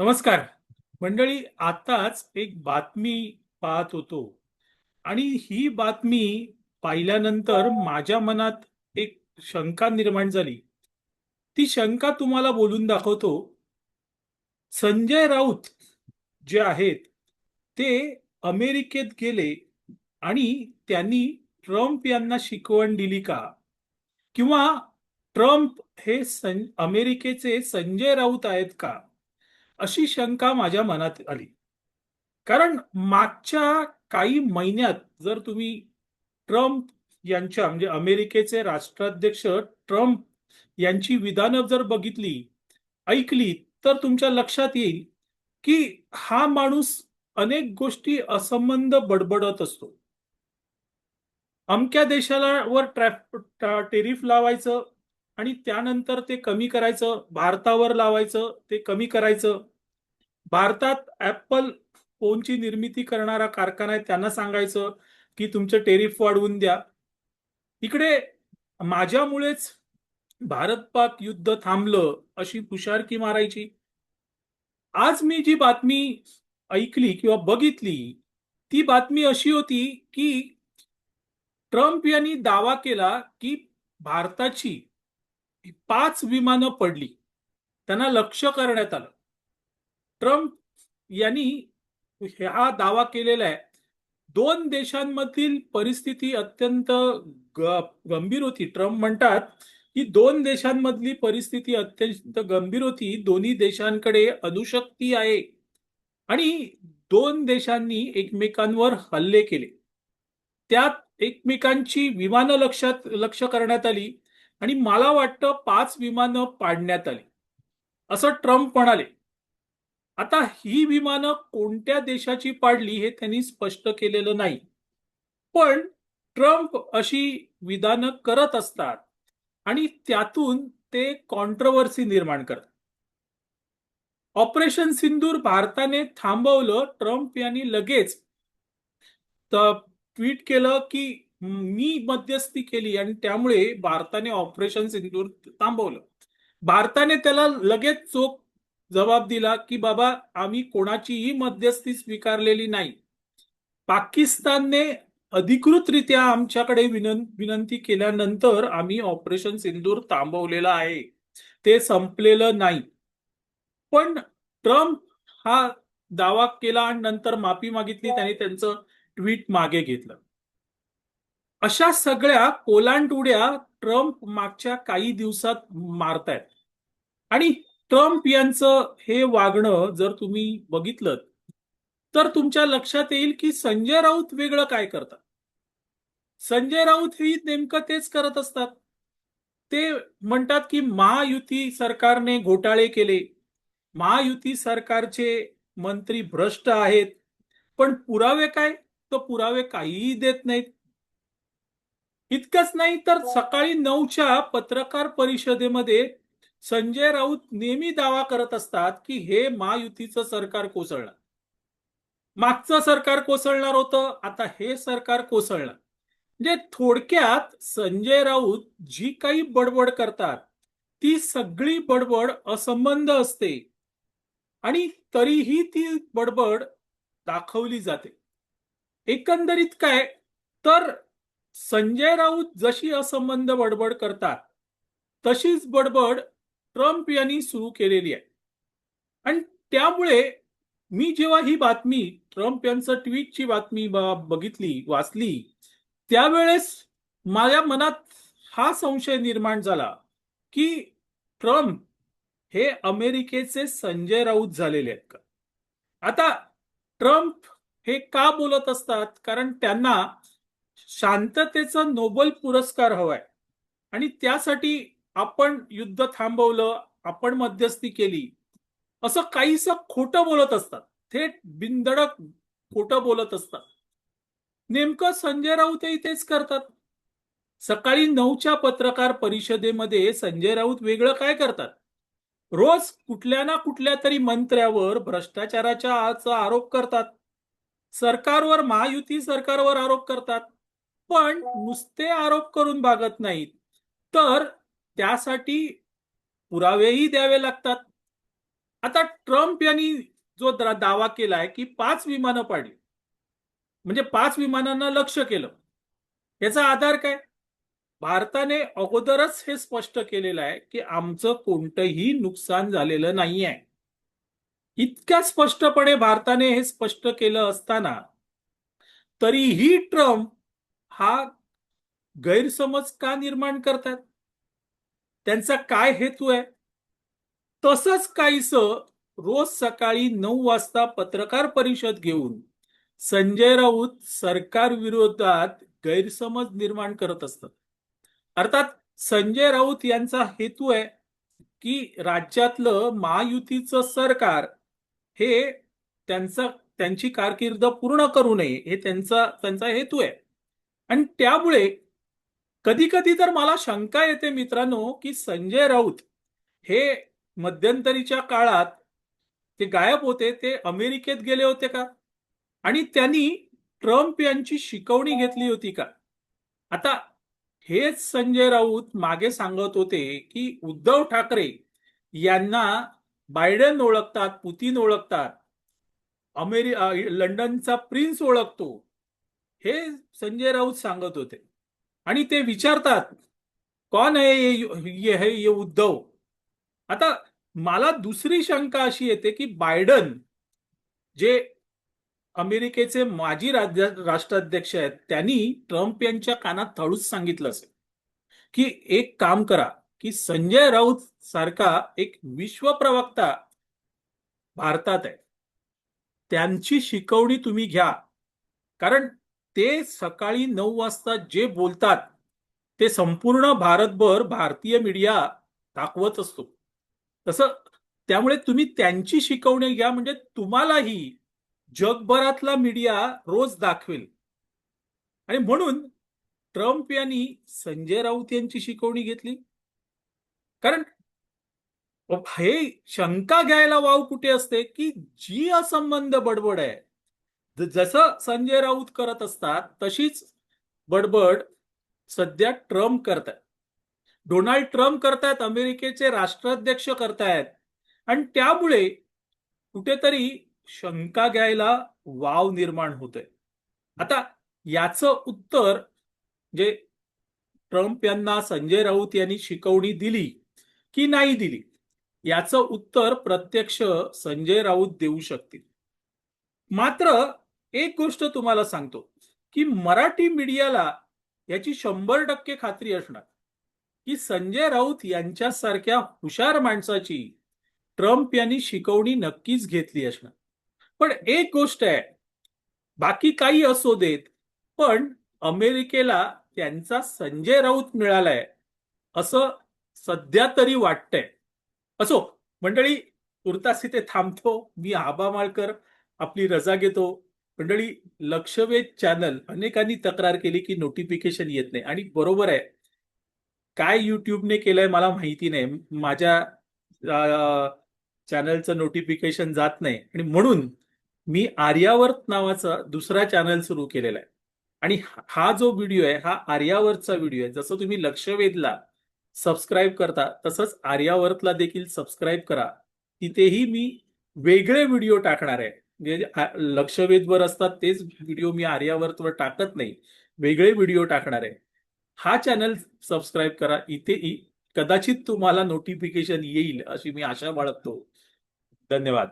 नमस्कार. मंडळी आताच एक बातमी पाहत होतो. आणि ही बातमी पाहिल्यानंतर माझ्या मनात एक शंका निर्माण झाली. ती शंका तुम्हाला बोलून दाखवतो. संजय राऊत जे आहेत ते अमेरिकेत गेले आणि त्यांनी ट्रम्प यांना शिकवण दिली का? किंवा ट्रम्प हे सं अमेरिकेचे संजय राऊत आहेत का? अशी शंका माझ्या मनात आली. कारण मागच्या काही महिन्यात जर तुम्ही ट्रम्प यांच्या म्हणजे अमेरिकेचे राष्ट्राध्यक्ष ट्रम्प यांची विधानं जर बघितली ऐकली तर तुमच्या लक्षात येईल की हा माणूस अनेक गोष्टी असंबंध बडबडत असतो. अमक्या देशाला वर ट्रॅफ टेरिफ लावायचं आणि त्यानंतर ते कमी करायचं भारतावर लावायचं ते कमी करायचं भारतात ऍपल फोनची निर्मिती करणारा कारखाना आहे. त्यांना सांगायचं की तुमचं टेरिफ वाढवून द्या. इकडे माझ्यामुळेच भारत पाक युद्ध थांबलं अशी पुशारकी मारायची. आज मी जी बातमी ऐकली किंवा बघितली ती बातमी अशी होती की ट्रम्प यांनी दावा केला की भारताची पाच विमानं पडली. त्यांना लक्ष करण्यात आलं. ट्रम्प यांनी हा दावा केलेला आहे. दोन देशांमधील परिस्थिती अत्यंत गंभीर होती. ट्रम्प म्हणतात की दोन देशांमधली परिस्थिती अत्यंत गंभीर होती. दोन्ही देशांकडे अणुशक्ती आहे. आणि दोन देशांनी एकमेकांवर हल्ले केले. त्यात एकमेकांची विमानं लक्षात लक्ष करण्यात आली आणि मला वाटतं पाच विमानं पाडण्यात आली. असं ट्रम्प म्हणाले. आता ही विमानं कोणत्या देशाची पाडली हे त्यांनी स्पष्ट केलेलं नाही. पण ट्रम्प अशी विधानं करत असतात आणि त्यातून ते कॉन्ट्रोवर्सी निर्माण करतात. ऑपरेशन सिंदूर भारताने थांबवलं ट्रम्प यांनी लगेच ट्विट केलं की मी मध्यस्थी केली आणि त्यामुळे भारताने ऑपरेशन सिंदूर थांबवलं. भारताने त्याला लगेच चोख जबाब दिला की बाबा आम्ही कोणाचीही मध्यस्थी स्वीकारलेली नाही. पाकिस्तानने अधिकृतरित्या आमच्याकडे विनं विनंती केल्यानंतर आम्ही ऑपरेशन सिंदूर थांबवलेलं आहे. ते संपलेलं नाही. पण ट्रम्प हा दावा केला आणि नंतर माफी मागितली त्यांनी त्यांचं ट्विट मागे घेतलं. अशा सगळ्या कोलांडुड्या ट्रम्प मागच्या काही दिवसात मारतायत. आणि ट्रम्प यांचं हे वागणं जर तुम्ही बघितलं तर तुमच्या लक्षात येईल की संजय राऊत वेगळं काय करतात. संजय राऊत ही नेमकं तेच करत असतात. ते म्हणतात की महायुती सरकारने घोटाळे केले. महायुती सरकारचे मंत्री भ्रष्ट आहेत. पण पुरावे काय? तर पुरावे काहीही देत नाहीत. इतकंच नाही तर सकाळी नऊच्या पत्रकार परिषदेमध्ये संजय राऊत नेहमी दावा करत असतात की हे महायुतीचं सरकार कोसळणार मागचं सरकार कोसळणार होतं आता हे सरकार कोसळणार म्हणजे थोडक्यात संजय राऊत जी काही बडबड करतात ती सगळी बडबड असंबंध असते. आणि तरीही ती बडबड दाखवली जाते. एकंदरीत काय? तर संजय राऊत जशी असंबंध बडबड करतात तशीच बडबड ट्रम्प यांनी सुरू केलेली आहे. आणि त्यामुळे मी जेव्हा ही बातमी ट्रम्प यांचं ट्विटची बातमी बघितली वाचली त्यावेळेस माझ्या मनात हा संशय निर्माण झाला की ट्रम्प हे अमेरिकेचे संजय राऊत झालेले आहेत का? आता ट्रम्प हे का बोलत असतात? कारण त्यांना शांततेचा नोबल पुरस्कार हवाय. आणि त्यासाठी आपण युद्ध थांबवलं आपण मध्यस्थी केली असं काहीस खोटं बोलत असतात. थेट बिनधडक खोटं बोलत असतात. नेमकं संजय राऊतही तेच करतात. सकाळी नऊच्या पत्रकार परिषदेमध्ये संजय राऊत वेगळं काय करतात? रोज कुठल्या ना कुठल्या तरी मंत्र्यावर भ्रष्टाचाराच्या आरोप करतात. सरकारवर महायुती सरकारवर आरोप करतात. पण नुसते आरोप करून भागत नाहीत. तर त्यासाठी पुरावेही द्यावे लागतात. आता ट्रम्प यांनी जो दावा दावा केलाय की पाच विमानं पाडली. म्हणजे पाच विमानांना लक्ष केलं. याचा आधार काय? भारताने अगोदरच हे स्पष्ट केलेलं आहे की आमचं कोणतंही नुकसान झालेलं नाही आहे इतक्या स्पष्टपणे भारताने हे स्पष्ट केलं असताना तरीही ट्रम्प हा गैरसमज का निर्माण करतात? त्यांचा काय हेतू आहे? तसंच काहीस रोज सकाळी नऊ वाजता पत्रकार परिषद घेऊन संजय राऊत सरकार विरोधात गैरसमज निर्माण करत असतात. अर्थात संजय राऊत यांचा हेतू आहे की राज्यातलं महायुतीचं सरकार हे त्यांचा त्यांची कारकीर्द पूर्ण करू नये हे त्यांचा त्यांचा हेतू आहे. आणि त्यामुळे कधी कधी तर मला शंका येते मित्रांनो की संजय राऊत हे मध्यंतरीच्या काळात ते गायब होते ते अमेरिकेत गेले होते का? आणि त्यांनी ट्रम्प यांची शिकवणी घेतली होती का? आता हेच संजय राऊत मागे सांगत होते की उद्धव ठाकरे यांना बायडन ओळखतात पुतीन ओळखतात अमेरि लंडनचा प्रिन्स ओळखतो हे संजय राऊत सांगत होते. आणि ते विचारतात कोण आहे ये ये है ये उद्धव? आता मला दुसरी शंका अशी येते की बायडन जे अमेरिकेचे माजी राज्य राष्ट्राध्यक्ष आहेत त्यांनी ट्रम्प यांच्या कानात थळूच सांगितलं असेल की एक काम करा की संजय राऊत सारखा एक विश्व प्रवक्ता भारतात आहे. त्यांची शिकवणी तुम्ही घ्या. कारण ते सकाळी नऊ वाजता जे बोलतात ते संपूर्ण भारतभर भारतीय मीडिया दाखवत असतो. तसं त्यामुळे तुम्ही त्यांची शिकवणी घ्या म्हणजे तुम्हालाही जगभरातला मीडिया रोज दाखवेल. आणि म्हणून ट्रम्प यांनी संजय राऊत यांची शिकवणी घेतली. कारण हे शंका घ्यायला वाव कुठे असते की जी असंबंध बडबड आहे जसं संजय राऊत करत असतात तशीच बडबड सध्या ट्रम्प करतायत. डोनाल्ड ट्रम्प करतायत अमेरिकेचे राष्ट्राध्यक्ष करतायत. आणि त्यामुळे कुठेतरी शंका घ्यायला वाव निर्माण होतोय. आता याचं उत्तर जे ट्रम्प यांना संजय राऊत यांनी शिकवणी दिली की नाही दिली याचं उत्तर प्रत्यक्ष संजय राऊत देऊ शकतील. मात्र एक गोष्ट तुम्हाला सांगतो की मराठी मीडियाला याची शंभर टक्के खात्री असणार की संजय राऊत यांच्यासारख्या हुशार माणसाची ट्रम्प यांनी शिकवणी नक्कीच घेतली असणार. पण एक गोष्ट आहे बाकी काही असो देत पण अमेरिकेला त्यांचा संजय राऊत मिळालाय असं सध्या तरी वाटतंय. असो मंडळी तुर्तास इथे थांबतो मी आबा माळकर आपली रजा घेतो. मंडळी लक्षवेध चॅनल अनेकांनी तक्रार केली की नोटिफिकेशन येत नाही. आणि बरोबर आहे. काय युट्यूबने केलंय मला माहिती नाही. माझ्या चॅनलचं नोटिफिकेशन जात नाही. आणि म्हणून मी आर्यावर्त नावाचा दुसरा चॅनल सुरू केलेला आहे. आणि हा जो व्हिडिओ आहे हा आर्यावर्तचा व्हिडिओ आहे. जसं तुम्ही लक्षवेधला सबस्क्राईब करता तसंच आर्यावर्तला देखील सबस्क्राईब करा. तिथेही मी वेगळे व्हिडिओ टाकणार आहे. म्हणजे लक्षवेधवर असतात तेच व्हिडिओ मी आर्यावर्तवर टाकत नाही. वेगळे व्हिडिओ टाकणार आहे. हा चॅनल सबस्क्राईब करा. इथे कदाचित तुम्हाला नोटिफिकेशन येईल अशी मी आशा बाळगतो. धन्यवाद.